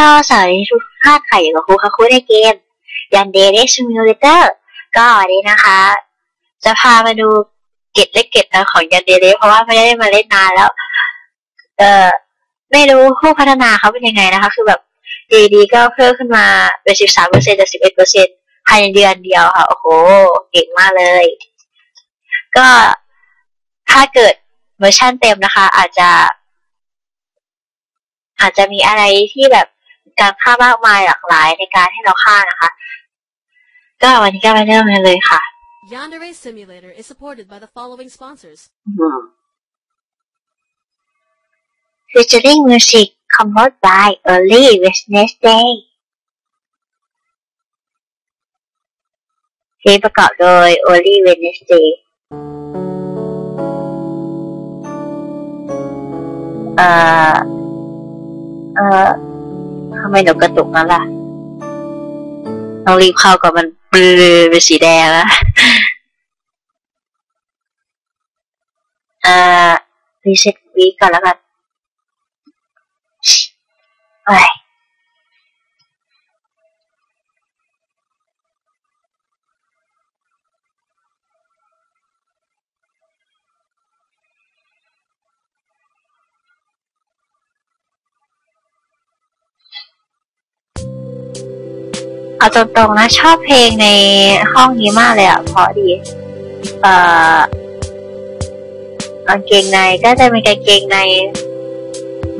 ฮัลโหลสวัสดีทุกท่านค่ะอยู่กับครูคาคุในเกมยันเดย์ซิมูเลเตอร์ก็วันนี้นะคะ จะพามาดูเก็ตและเก็ตนะของยันเดย์เพราะว่าไม่ได้มาเล่นนานแล้ว เออไม่รู้ผู้พัฒนาเขาเป็นยังไงนะคะ คือแบบดีดีก็เพิ่มขึ้นมาเป็นสิบสามเปอร์เซ็นต์จากสิบเอ็ดเปอร์เซ็นต์ภายในเดือนเดียวค่ะ โอ้โหเก่งมากเลย ก็ถ้าเกิดเวอร์ชันเต็มนะคะ อาจจะ อาจจะมีอะไรที่แบบ การฆ่ามากมายหลากหลายในการให้เราฆ่านะคะ ก็วันนี้ก็ไปเริ่มกันเลยค่ะ Yandere Simulator is supported by the following sponsors. featuring music composed by Early Wednesday เพลงประกอบโดย Early Wednesday เอ่อเอ่อ ทำไมหนูกระตุกนั่นล่ะต้องรีบเข้าก่อนมันปลือเป็นสีแดงแล้วอ่ารีเซ็ตวีก่อนแล้วกันไป เอาตรงๆนะ ชอบเพลงในห้องนี้มากเลยอะเพราะดี เอ่อกางเกงในก็จะเป็นกางเกงใน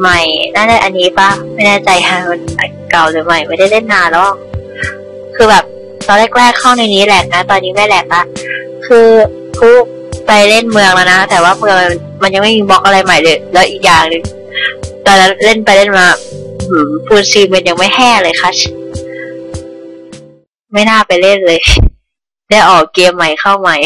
ใหม่น่าจะอันนี้ปะไม่แน่ใจฮะมันเก่าหรือใหม่ไม่ได้เล่นนานแล้วคือแบบตอนแรกๆเข้าในนี้แหลกนะ ตอนนี้ไม่แหลกละคือผู้ไปเล่นเมืองแล้วนะ แต่ว่าเมืองมันยังไม่มีบล็อกอะไรใหม่เลย แล้วอีกอย่างหนึ่งตอนนั้นเล่นไปเล่นมาหืมปูนซีเมนยังไม่แห้เลยค่ะ ไม่น่าไปเล่นเลย ได้ออกเกมใหม่เข้าใหม่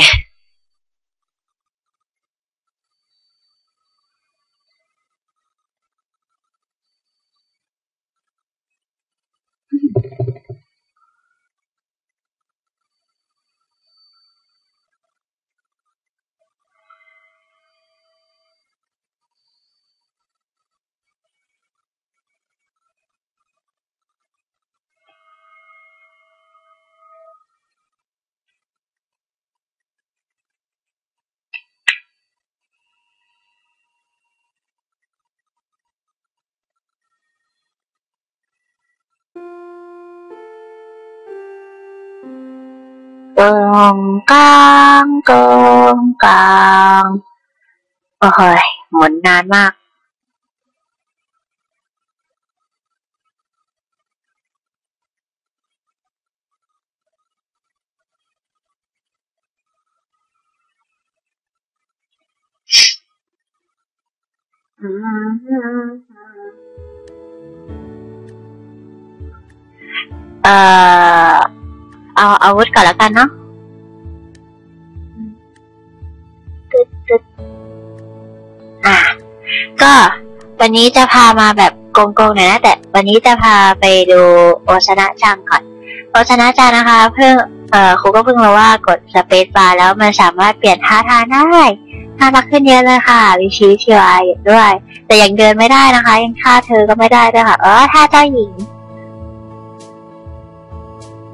กองกลางกอ เอ่อเอาอาวุธก่อนแล้วกันเนาะตึ๊ดตึ๊ดอะ ก็วันนี้จะพามาแบบโกงๆหน่อยนะ แต่วันนี้จะพาไปดูโอชนะจังก่อน โอชนะจังนะคะ เพิ่งเอ่อครูก็เพิ่งรู้ว่ากดสเปซบาร์แล้วมันสามารถเปลี่ยนท่าทางได้น่ารักขึ้นเยอะเลยค่ะวิชีวิชีวายด้วย แต่ยังเดินไม่ได้นะคะ ยังท่าเธอก็ไม่ได้ด้วยค่ะ เออท่าเจ้าหญิง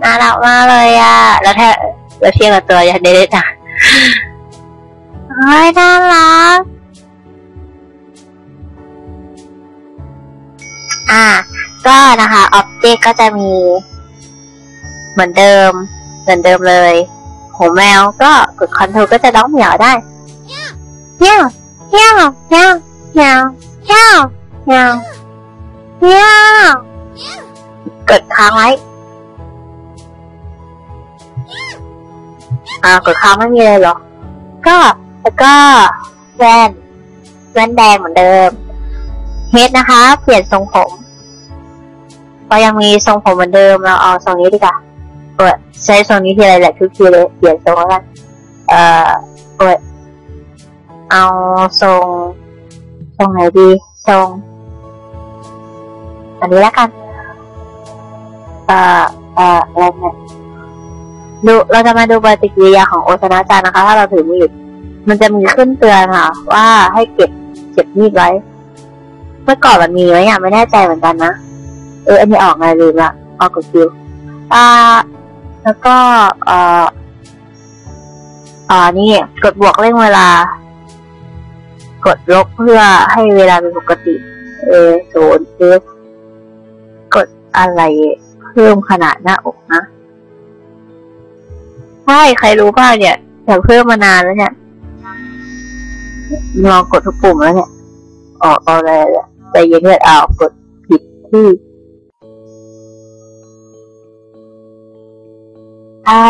น่ารักมากเลยอะแล้วถ้าแล้วเทียบกับตัวยันเดเดจ้ะเฮ้ยน่ารัก อ่าก็นะคะออบเจกต์ก็จะมี เหมือนเดิม เหมือนเดิมเลยหูแมวก็กดคอนโทรลก็จะร้องเหมียวได้เหมียวเหมียวเหมียวเหมียวเหมียวเหมียวเหมียวกดค้างไว้ อ่ากดค้างไม่มีเลยเหรอ ก็แล้วก็แว่นแว่นแดงเหมือนเดิมเฮดนะคะ เปลี่ยนทรงผมก็ยังมีทรงผมเหมือนเดิมเราเอาทรงนี้ดีกว่าเปิดใช้ทรงนี้ทีไรแหละทุกทีเลยเปลี่ยนทรงแล้วกันเอ่อเปิดเอาทรงทรงไหนดีทรงอันนี้แล้วกันเอ่อเอ่ออะไรเนี่ย ดูเราจะมาดูปฏิกิริยาของโอชนะจารย์นะคะ ถ้าเราถือมีดมันจะมีขึ้นเตือนค่ะ ว่าให้เก็บเก็บมีดไว้ เมื่อก่อนมันมีไหมอะไม่แน่ใจเหมือนกันนะเอออันนี้ออกไงลืมละออกกดคิวอ่า แล้วก็เอ่ออ่านี่กดบวกเร่งเวลา กดลบเพื่อให้เวลาเป็นปกติ เอศูนย์เอสกดอะไรเพิ่มขนาดหน้าอกนะ ใช่ใครรู้บ้างเนี่ยอยากเพิ่มมานานแล้วเนี่ยลองกดทุกปุ่มแล้วเนี่ยออกเอาอะไรเลยใจเย็นเนี่ยเอากดผิดที่อ่า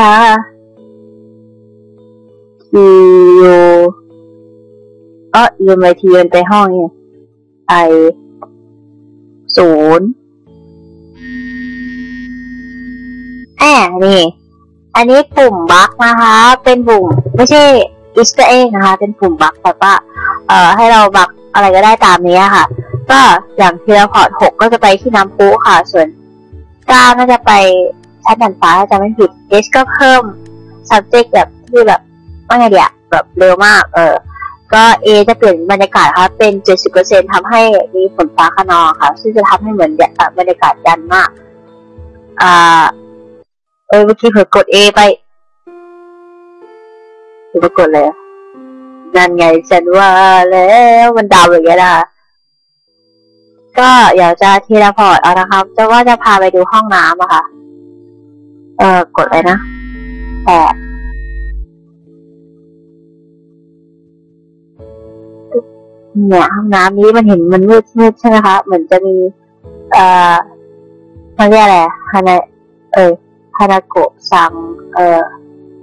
คิวเออลืมไปทีมันไปห้องเนี่ยไอศูนย์แอบนี่ อันนี้ปุ่มบั๊กนะคะ เป็นปุ่มไม่ใช่อิสต์เองนะคะ เป็นปุ่มบั๊กแบบว่าเอ่อให้เราบั๊กอะไรก็ได้ตามนี้ค่ะ ก็อย่างทีละพอร์ตหกก็จะไปที่น้ำพุค่ะ ส่วนเก้าน่าจะไปชั้นดันฟ้าจะไม่ผิด S ก็เพิ่ม subject แบบที่แบบว่าไงเดียแบบเร็วมาก เออก็ A จะเปลี่ยนบรรยากาศค่ะเป็น 70%ทำให้มีฝนฟ้าขนองค่ะ ซึ่งจะทำให้เหมือนบรรยากาศยันมากอ่า เออเมื่อกี้เผื่อกด A ไปหรือว่ากดเลยนั่นไงฉันว่าแล้วมันดาวอย่างเงี้ยนะก็เดี๋ยวจะทีละพอร์ตเอานะครับ จะว่าจะพาไปดูห้องน้ำอะค่ะ เออกดเลยนะแปดเนี่ยห้องน้ำนี้มันเห็นมันมืดมืดใช่ไหมคะ เหมือนจะมี เอ่อมันเรียกอะไรฮานาเออ ฮานาโกะซัง เอ่อ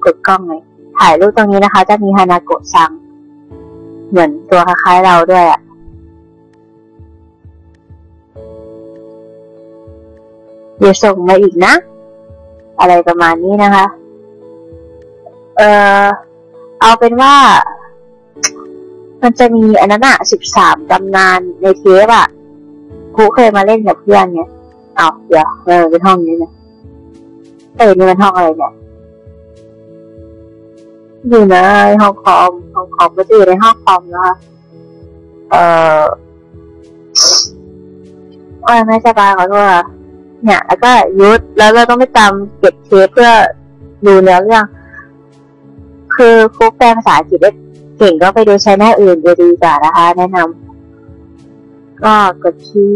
กดกล้องเลยถ่ายรูปตรงนี้นะคะ จะมีฮานาโกะซัง เหมือนตัวคล้ายๆเราด้วยอะเดี๋ยวส่งมาอีกนะ อะไรประมาณนี้นะคะ เอ่อ เอาเป็นว่า มันจะมีอันนั้นอะสิบสามตำนานในเทปอะครูเคยมาเล่นกับเพื่อนไงเอาเดี๋ยวเออเป็นห้องนี้เนี่ย เออนี่มันห้องอะไรเนี่ยอยู่ในห้องคอมห้องคอมก็จะอยู่ในห้องคอมนะคะเอ่อโอ้ยไม่สบายขอโทษค่ะเนี่ย แล้วก็ยุดแล้วเราต้องไปตามเก็บเทปเพื่อดูเนื้อเรื่อง คือครูแปลภาษาอังกฤษได้เก่งก็ไปดูใช้หน้าอื่นจะดีกว่านะคะ แนะนำก็กดที่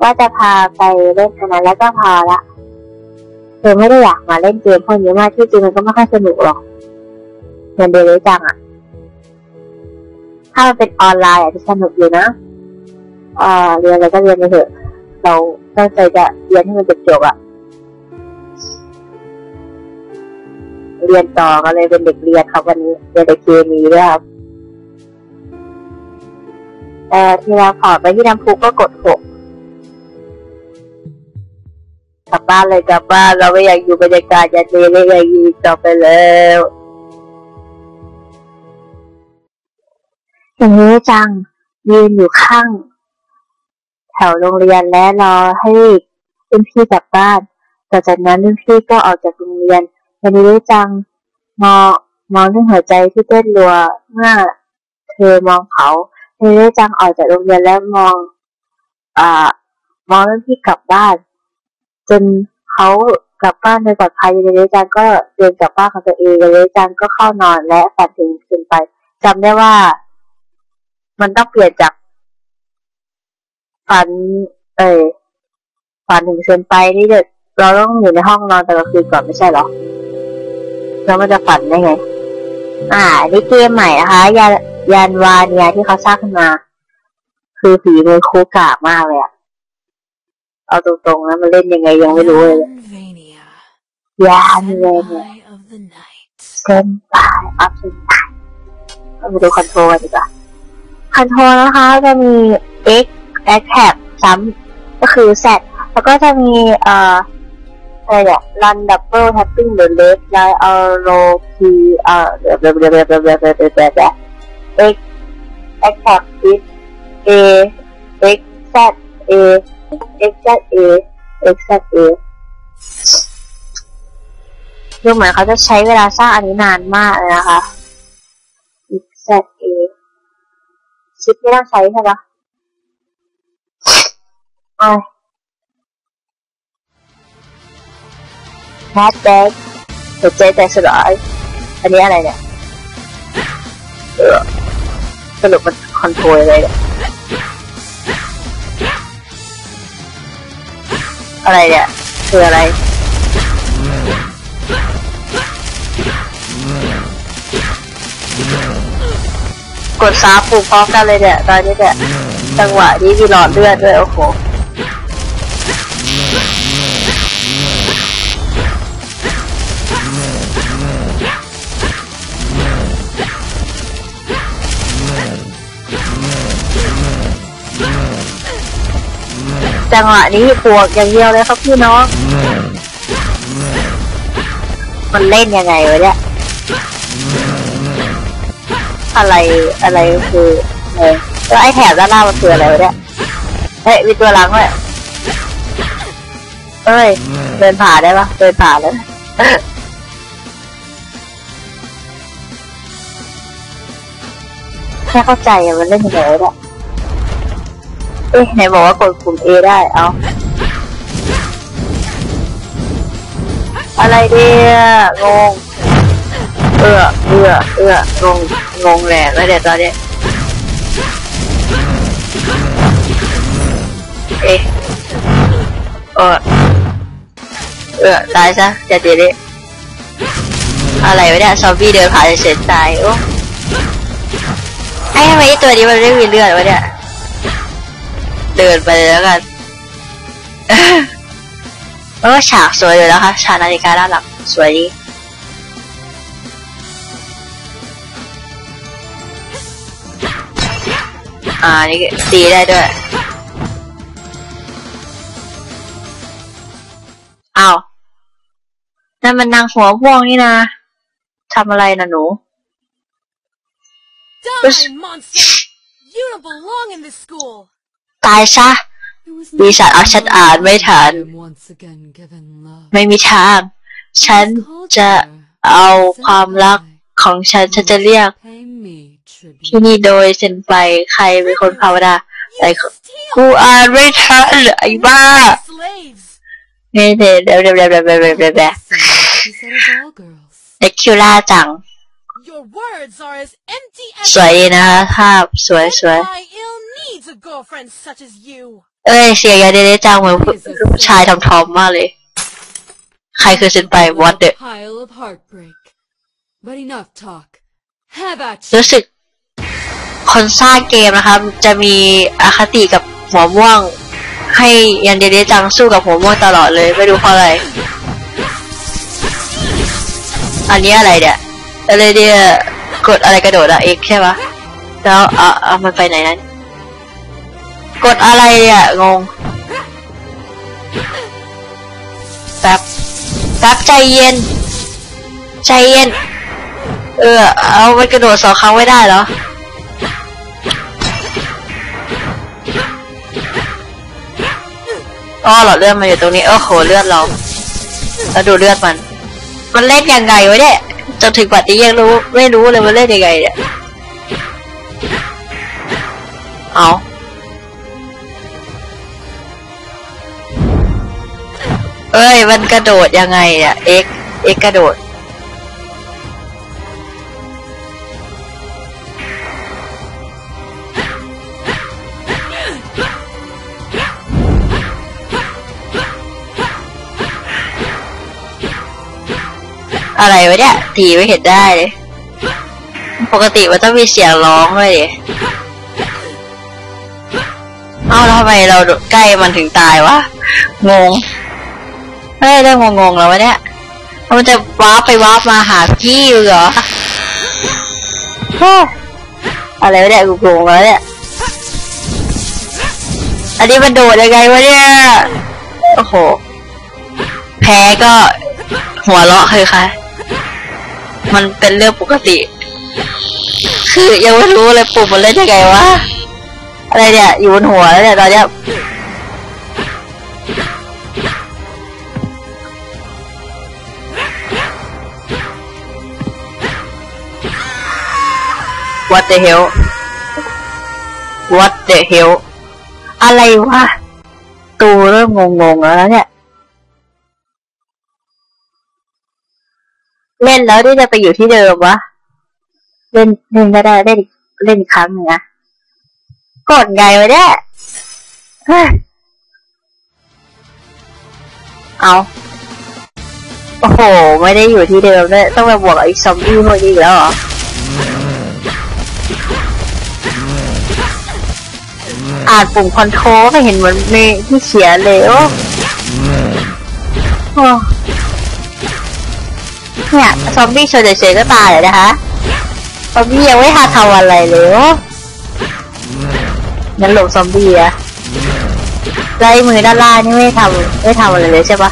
ว่าจะพาไปเล่นอันนั้นแล้วก็พอละ เธอไม่ได้อยากมาเล่นเกมพวกนี้มากที่จริงมันก็ไม่ค่อยสนุกหรอกเงินเดือนเยอะจังอะถ้ามันเป็นออนไลน์อาจจะสนุกอยู่นะเอ่อเรียนอะไรก็เรียนไปเถอะ เราตั้งใจจะเรียนให้มันจบๆอะเรียนต่อก็เลยเป็นเด็กเรียนครับวันนี้เรียนแต่เคมีด้วยครับแต่ทีละพอร์ตไปที่น้ำพุก็กดหก กลับบ้านเลยกลับบ้านเราไม่อยากอยู่บรรยากาศอย่าเทเลยอยากอยู่ต่อไปแล้วอย่างนี้จังยืนอยู่ข้าง แถวโรงเรียนและรอให้รุ่นพี่กลับบ้านต่อจากนั้นรุ่นพี่ก็ออกจากโรงเรียนอย่างนี้จังมองมองด้วยหัวใจที่เต้นรัวเมื่อเธอมองเขาเธอได้จังออกจากโรงเรียนแล้วมองอ่ามองรุ่นพี่กลับบ้าน จนเขากลับบ้านโดยปลอดภัยเยจังก็เดินกลับบ้านของตัวเองเยจังก็เข้านอนและฝันถึงคืนไปจำได้ว่า มันต้องเปลี่ยนจากฝัน เอยฝันถึงเซนไปนี่เด็ดเราต้องอยู่ในห้องนอนแต่ละคืนก่อนไม่ใช่หรอแล้วมันจะฝันได้ไง อ่านี่เกมใหม่นะคะยานยานวาเนียที่เขาสร้างขึ้นมา คือฝีมือคูกากมากเลยอะ เอาตรงๆนะมันเล่นยังไงยังไม่รู้เลยยานเลยเนี่ยเซนปายออฟเซนปายก็มาดูคอนโทรลดีกว่าคอนโทรลนะคะจะมี x x แท็บซ้ำก็คือ z แล้วก็จะมีเอ่ออะไรเนี่ยรันดับเบิลแท็บปิ้งหรือเลสไลเอาโลพีเอ่อเบบเบบเบบเบบเบบเบบ x x แท็บ is a x z a x แซด a x แซด a ดูเหมือนเขาจะใช้เวลาสร้างอันนี้นานมากเลยนะคะ x แซด a ชิปไม่ต้องใช้ใช่ปะอะ hat bag หัวใจแต่สลายอันนี้อะไรเนี่ยสรุปมันคอนโทรลอะไรเนี่ย อะไรเนี่ยคืออะไรกดซ้าปลูกพร้อมกันเลยเนี่ยตอนนี้เนี่ยจังหวะนี้มีหลอดเลือดด้วยโอ้โห จังหวะนี้ปวกอย่างเดียวเลยครับพี่น้อง มันเล่นยังไงวะเนี่ย อะไรอะไรคือเออแล้วไอ้แถบด้านล่างมันคืออะไรวะเนี่ย เฮ้ยมีตัวหลังด้ยเอ้ย เดินผ่าได้ปะเดินผ่านแล้วแค่เข้าใจอะมันเล่นยังไงวะเนี่ย เอ๊ะไหนบอกว่ากดปุ่ม A ได้ เอาอะไรเนี่ยงง เอื้อเอื้อเอื้องง งงแหละแล้วเดี๋ยวตอนนี้เอ๊ะเออเอื้อตายซะจะเดี๋ยวนี้อะไรวะเนี่ยซอมบี้เดินผ่านเฉยๆตาย โอ้ไอ้ทำไมตัวนี้มันไม่มีเลือดวะเนี่ย เดินไปเลยแล้วกันเออฉากสวยอยู่แล้วค่ะฉากนาฬิกาด้านหลังสวยดีอ่านี่ตีได้ด้วยอ้าวนั่นมันนางหัวม่วงนี่นะทำอะไรนะหนู Die, monster! You don't belong in this school! ตายซะปีศาจเอาฉันอ่านไม่ทัน ไม่มีทาง ฉันจะเอาความรักของฉัน ฉันจะเรียก ที่นี่โดยเซนไปใครเป็นคนภาวนาแต่กูอ่านไม่ทันไอ้บ้าเนี่ยเดี๋ยวเดี๋ยวเดี๋ยวเดี๋ยวเดี๋ยวเดี๋ยวเดี๋ยวเด็กคิวล่าจัง สวยนะภาพสวยสวย needs a girlfriend such as you. เอ้ยเสียงยาเดเดจังเหมือนผู้ชายทอมทอมๆมากเลย ใครคือเซนไป what the pile of heartbreak but enough talk have at รู้สึกคนสร้างเกมนะครับ จะมีอคติกับหัวม่วง ให้ยันเดเดจังสู้กับหัวม่วงตลอดเลย ไม่รู้เพราะอะไร อันนี้อะไรเนี่ยอะไรเนี่ยกดอะไรกระโดดอะเอ็กใช่ปะแล้วอะอะมันไปไหนนั้น กดอะไรเนี่ยงงแป๊บแป๊บใจเย็น ใจเย็น เออ เอามันกระโดดสองครั้งไม่ได้เหรออ๋อเหรอเลือดมันอยู่ตรงนี้ โอ้โห เลือดเรา แล้วดูเลือดมัน มันเล่นยังไงวะเนี่ยจนถึงปัจจุบันยังรู้ ไม่รู้เลยมันเล่นยังไงเนี่ย เอา เอ้ย มันกระโดดยังไงอะเอ็กเอ็กกระโดด อะไรวะเนี่ยตีไม่เห็นได้เลย ปกติมันต้องมีเสียงร้องเลยเอ้าแล้วทำไมเราใกล้มันถึงตายวะ งง เฮ้ยเริ่มงงๆแล้ววะเนี่ยมันจะว้าร์ปไปว้าร์ปมาหาพี่อยู่เหรอเฮ้ยอะไรวะเนี่ยกูงงแล้วเนี่ยอันนี้มันโดดยังไงวะเนี่ยโอ้โหแพ้ก็หัวเราะคือค่ะ มันเป็นเรื่องปกติ คือยังไม่รู้เลยปุ่มมันเล่นยังไงวะอะไรเนี่ยอยู่บนหัวแล้วเนี่ยตอนเนี้ย วัดเด hell what the hell อะไรวะ ตูเริ่มงงๆแล้วนะเนี่ย เล่นแล้วนี่จะไปอยู่ที่เดิมวะ เล่นเล่นก็ได้เล่นเล่นอีกครั้งนึ่งนะกดไงวะเนี่ยเฮ้เอาโอ้โห ไม่ได้อยู่ที่เดิมด้วยต้องไปบวกกับไอซอมบี้พวกนี้อีกแล้วเหรอ อ่านปุ่มคอนโทรลไม่เห็นเหมือนมีที่เขียนเลยโอ้โอ้เนี่ยซอมบี้ชนเฉยๆก็ตายเลยนะคะซอมบี้ยังไม่ทันทำอะไรเลยโอ้งั้นหลบซอมบี้อะไล่มือด้านล่างนี่ไม่ทำไม่ทำอะไรเลยใช่ปะ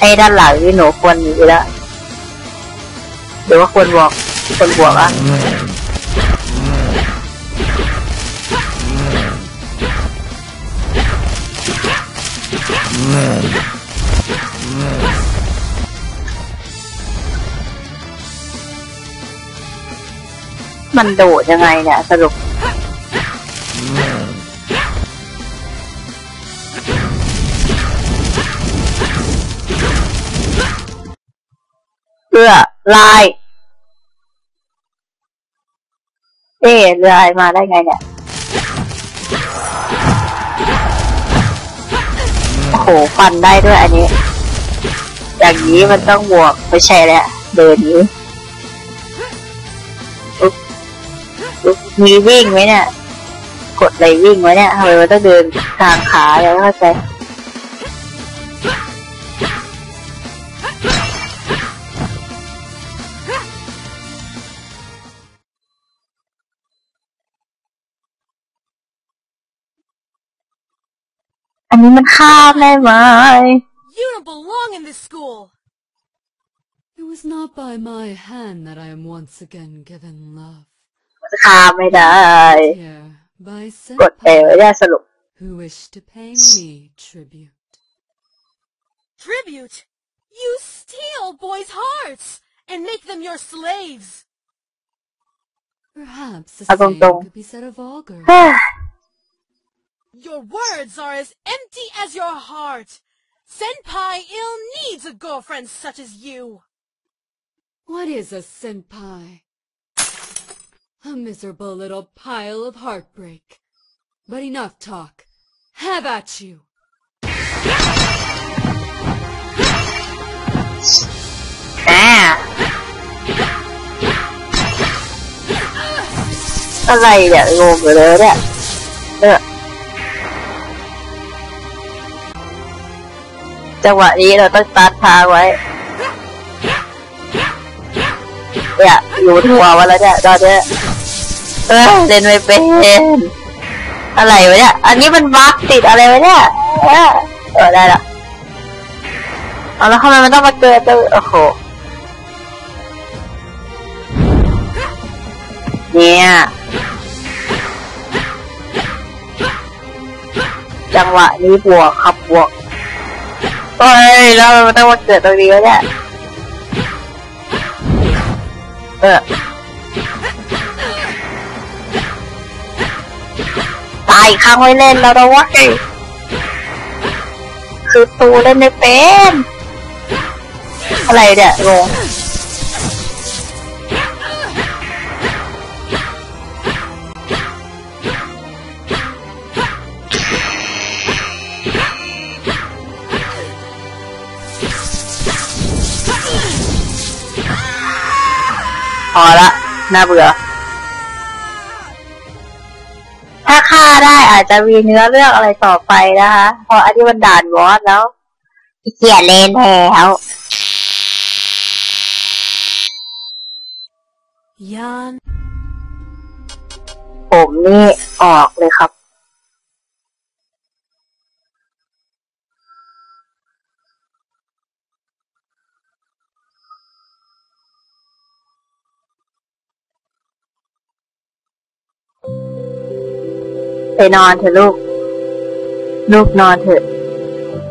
ไอ้ด้านหลังนี่หนูควรหนีแล้ว หรือว่าควรบวกควรบวกอะมันโดดยังไงเนี่ยสรุป ลายเอ๊ะเรือลายมาได้ไงเนี่ยโอ้โหฟันได้ด้วยอันนี้ อย่างนี้มันต้องบวกไม่ใช่แล้วเดินนี้มีวิ่งไหมเนี่ย กดอะไรวิ่งไว้เนี่ยทำไมมันต้องเดินทางขาอย่างไม่เข้าใจ อันนี้มันข้ามได้ไหม You don't belong in this school! It was not by my hand that I am once again given love. มันข้ามไม่ได้ Here, by กดเอไว้ได้สรุป who wish to pay me tribute. Tribute! You steal boys' hearts and make them your slaves! Perhaps the Ah, dong, same dong. could be said of all girls. เฮ้ย Your words are as empty as your heart! Senpai ill needs a girlfriend such as you! What is a senpai? A miserable little pile of heartbreak. But enough talk. Have at you. อ่าอะไรเนี่ยงงอยู่เลยเนี่ยเออ จังหวะนี้เราต้องตัดทางไว้เนี่ยอยู่ที่หัวมาแล้วเนี่ยตอนเนี้ยเออเล่นไม่เป็นอะไรวะเนี่ย อันนี้มันบั๊กติดอะไรวะเนี่ยเออเออได้ละเอาแล้วทำไมมันต้องมาเกิดตัวโอ้โหเนี่ยจังหวะนี้บวกครับบวก โอ้ยแล้วมันต้องมาเกิดตรงนี้วเนี่ยเออตายครั้งไว้เล่นแล้วนะวะคือตูเล่นไม่เป็นอะไรเนี่ยงง อละน่าเบื่อ ถ้าฆ่าได้อาจจะมีเนื้อเรื่องอะไรต่อไปนะคะเพราะอันนี้มันด่านวอสแล้วขี้เกียจเล่นแล้ว Yan. ผมนี่ออกเลยครับ ไปนอนเถอะลูก ลูกนอนเถอะ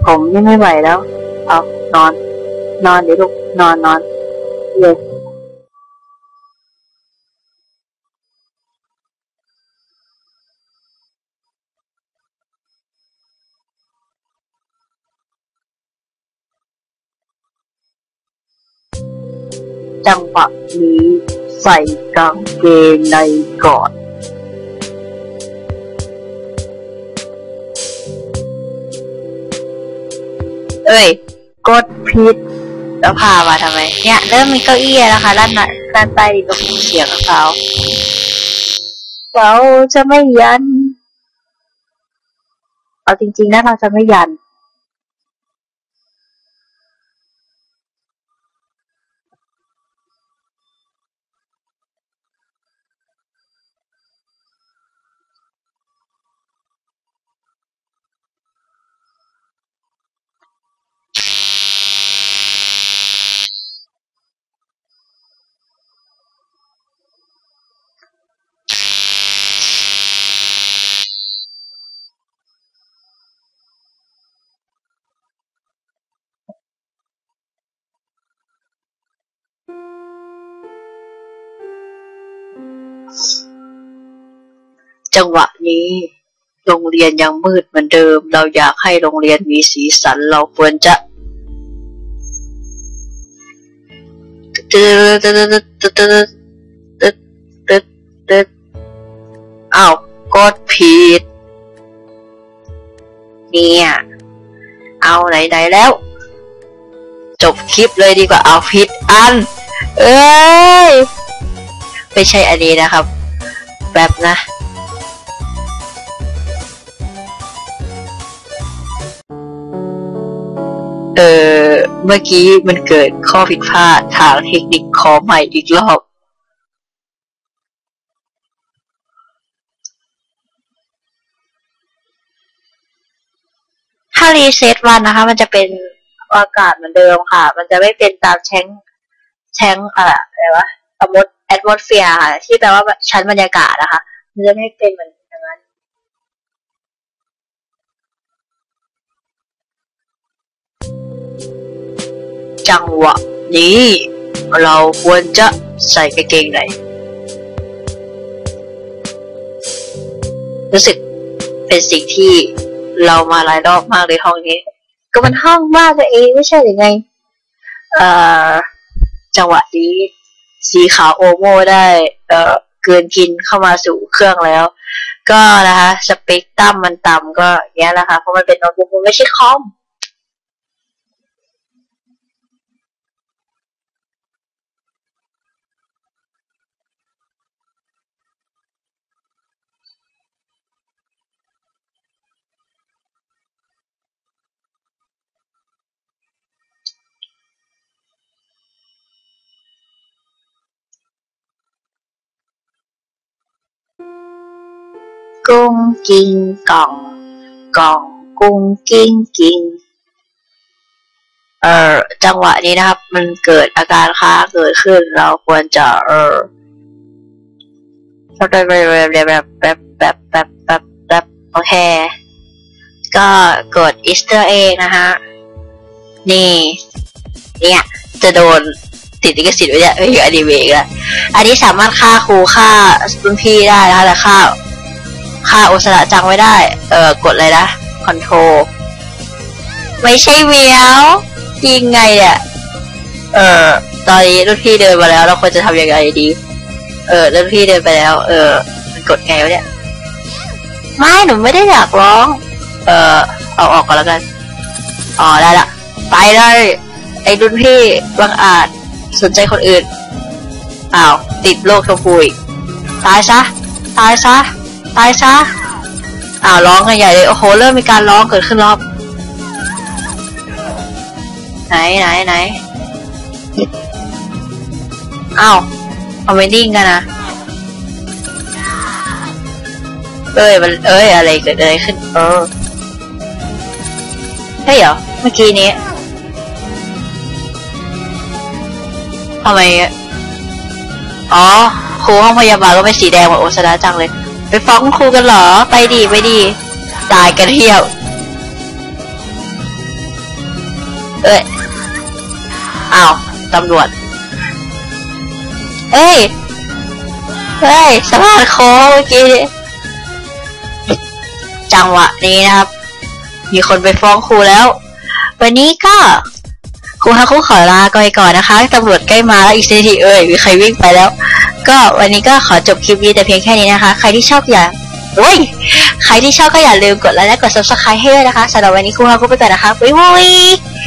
ผมยังไม่ไหวแล้ว เอานอน นอนเดี๋ยวลูก นอนนอนเยนจังหวะนี้ใส่กางเกงในก่อน เอ้ย กดผิดแล้วพามาทำไม เนี่ย เริ่มมีเก้าอี้แล้วค่ะด้านหน้าด้านใต้ดินก็มีเสียงของเขาเราจะไม่ยัน เอาจริงๆนะเราจะไม่ยัน จังหวะนี้ โรงเรียนยังมืดเหมือนเดิม เราอยากให้โรงเรียนมีสีสันเราควรจะอ้าวกดผิด เนี่ย เอาไหนๆแล้ว จบคลิปเลยดีกว่าเอาผิดอัน เอ้ย ไม่ใช่อันนี้นะครับ แบบนะ เออเมื่อกี้มันเกิดข้อผิดพลาดทางเทคนิคขอใหม่อีกรอบ ถ้ารีเซ็ตวันนะคะ มันจะเป็นอากาศเหมือนเดิมค่ะ มันจะไม่เป็นตามแชงแชงอะไรอะไรวะสมมติแอดมอสเฟียร์ค่ะ ที่แปลว่าชั้นบรรยากาศนะคะมันจะไม่เป็นเหมือน จังหวะนี้ เราควรจะใส่กางเกงไหนรู้สึกเป็นสิ่งที่เรามาหลายรอบมากเลยห้องนี้ ก็มันห้องบ้านตัวเองไม่ใช่หรือไง เอ่อ จังหวะนี้ สีขาวโอโมได้ เอ่อ เกินกินเข้ามาสู่เครื่องแล้ว ก็นะคะ สเปกตรัมมันต่ำก็อย่างเงี้ยแหละค่ะ เพราะมันเป็นโน้ตบุ๊กมันไม่ใช่คอม กุ้งกิงกล่องกองกุ้งกิ้งกิงเอ่อจังหวะนี้นะครับ มันเกิดอาการค้างเกิดขึ้น เราควรจะเออแบบแบบแบบแบบแบบแบบแบบแบบโอเค ก็กด Easter egg นะฮะ นี่ เนี่ย จะโดน ติดลิขสิทธิ์ไว้เนี่ยไม่อยู่อนิเมะอีกแล้วอันนี้สามารถฆ่าครูฆ่ารุ่นพี่ได้นะคะแต่ฆ่าค่าโอสระจังไว้ได้ เออกดเลยนะคอนโทรไม่ใช่เวียวยิงไงเนี่ยเออตอนนี้รุ่นพี่เดินมาแล้ว เราควรจะทำยังไงดี เออรุ่นพี่เดินไปแล้ว เออมันกดไงวะเนี่ยไม่หนูไม่ได้อยากร้อง เออเอาออกก่อนแล้วกันอ๋อได้ละไปเลยไอ้รุ่นพี่บังอาจ สนใจคนอื่นอ้าวติดโรคชมพูอีกตายซะตายซะตายซะอ้าวร้องกันใหญ่เลยโอ้โหเริ่มมีการร้องเกิดขึ้นรอบ ไหนไหนไหนอ้าวเอาไม่ดิ้งกันนะเอ้ยมันเอ้ยอะไรเกิดอะไรขึ้น เออใช่เหรอเมื่อกี้นี้ ไมอ๋อครูห้องพยาบาลก็เป็นสีแดงเหมือนโอซาดะจังเลย ไปฟ้องครูกันเหรอ ไปดีไปดีตายกันเที่ยว เอ้ยอ้าวตำรวจ เอ้ย เฮ้ยสะพานโค้งเมื่อกี้จังหวะนี้นะครับ มีคนไปฟ้องครูแล้ว วันนี้ก็ รูครูฮาคุขอลาไปก่อนนะคะตำรวจใกล้มาแล้วอีกสินาทีเอ่ยมีใครวิ่งไปแล้ว ก็วันนี้ก็ขอจบคลิปนี้แต่เพียงแค่นี้นะคะ ใครที่ชอบอย่าโอ้ยใครที่ชอบก็อย่าลืมกดไลค์และกด subscribe ให้ด้วยนะคะสำหรับวันนี้ครูฮักคุไปก่อนนะคะบ๊ายบาย